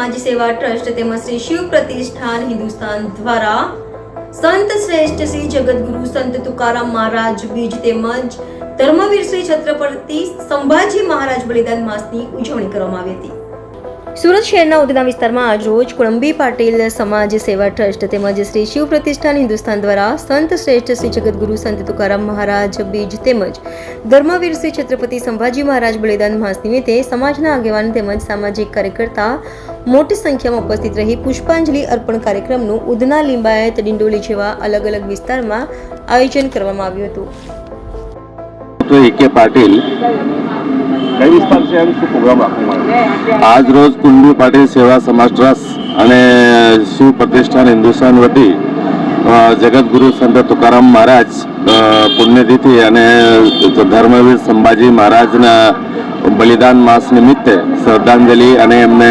સમાજ સેવા ટ્રસ્ટ તેમજ શ્રી શિવ પ્રતિષ્ઠાન હિન્દુસ્તાન દ્વારા સંત શ્રેષ્ઠ શ્રી જગતગુરુ સંત તુકારામ મહારાજ બીજ તેમજ ધર્મવીર શ્રી છત્રપતિ સંભાજી મહારાજ બલિદાન માસની ઉજવણી કરવામાં આવી હતી. સુરત શહેરના ઉદના વિસ્તારમાં આજરોજ કુળંબી પાટીલ સમાજ સેવા ટ્રસ્ટ તેમજ શ્રી શિવ પ્રતિષ્ઠાન હિન્દુસ્તાન દ્વારા સંત શ્રેષ્ઠ શ્રી જગતગુરુ સંત તુકારામ મહારાજ બીજ તેમજ ધર્મવીર શ્રી છત્રપતિ સંભાજી મહારાજ બલિદાન માસ નિમિત્તે સમાજના આગેવાન તેમજ સામાજિક કાર્યકર્તા મોટી સંખ્યામાં ઉપસ્થિત રહી પુષ્પાંજલિ અર્પણ કાર્યક્રમનું ઉધના લિંબાયત ડિંડોલી જેવા અલગ અલગ વિસ્તારમાં આયોજન કરવામાં આવ્યું હતું. પાટીલ કઈ વિસ્તાર છે એમ શું પ્રોગ્રામ રાખવામાં આવ્યો આજ રોજ કુંડુ પાટીલ સેવા સમાજ ટ્રસ્ટ અને શિવ પ્રતિષ્ઠાન હિન્દુસ્તાન વતી જગતગુરુ સંત તુકારામ મહારાજ પુણ્યતિથિ અને ધર્મવીર સંભાજી મહારાજના બલિદાન માસ નિમિત્તે શ્રદ્ધાંજલિ અને એમને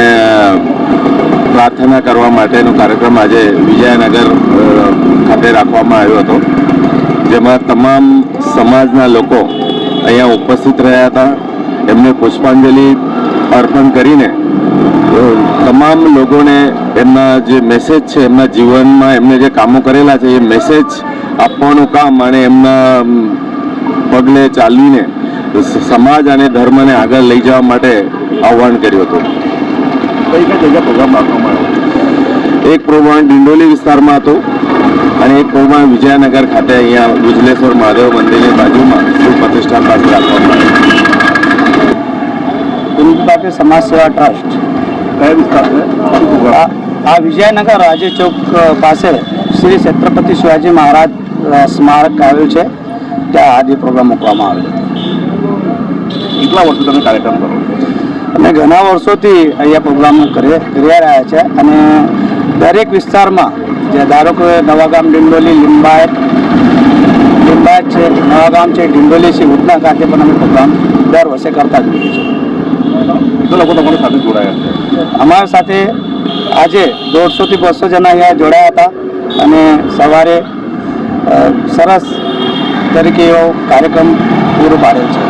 પ્રાર્થના કરવા માટેનો કાર્યક્રમ આજે વિજયનગર ખાતે રાખવામાં આવ્યો હતો. જેમાં તમામ સમાજના લોકો અહીંયા ઉપસ્થિત રહ્યા હતા. એમને પુષ્પાંજલિ અર્પણ કરીને તમામ લોકોને એમના જે મેસેજ છે એમના જીવનમાં એમને જે કામો કરેલા છે એ મેસેજ આપવાનું કામ અને એમના પગલે ચાલીને સમાજ અને ધર્મને આગળ લઈ જવા માટે આહવાન કર્યું હતું. એક પ્રોગ્રામ ડિંડોલી વિસ્તારમાં હતો અને એક પ્રોગ્રામ વિજયનગર ખાતે અહીંયા ગુજલેશ્વર મહાદેવ મંદિરની બાજુમાં શિવ પ્રતિષ્ઠાન પાસે રાખવામાં આવ્યો કુંજ પાટીલ સમાજ સેવા ટ્રસ્ટ આ વિજયનગર રાજ્ય ચોક પાસે શ્રી છત્રપતિ શિવાજી મહારાજ સ્મારક આવ્યું છે. ત્યાં આજે પ્રોગ્રામ મૂકવામાં આવ્યો કેટલા વર્ષો તમે કાર્યક્રમ કરો અમે ઘણા વર્ષોથી અહીંયા પ્રોગ્રામ કરી કરી રહ્યા છે અને દરેક વિસ્તારમાં જે ધારો કે નવાગામ ડિંડોલી લિંબાયત લિંબાયત છે નવાગામ છે ડિંડોલી છે ઉધના ખાતે પણ અમે પ્રોગ્રામ દર વર્ષે કરતા જ હોઈએ છીએ. કેટલા લોકો તમારી સાથે જોડાયા છે. અમારા સાથે આજે દોઢસોથી બસો જણા અહીંયા જોડાયા હતા અને સવારે સરસ તરીકે એવો કાર્યક્રમ પૂરો પાડ્યો છે.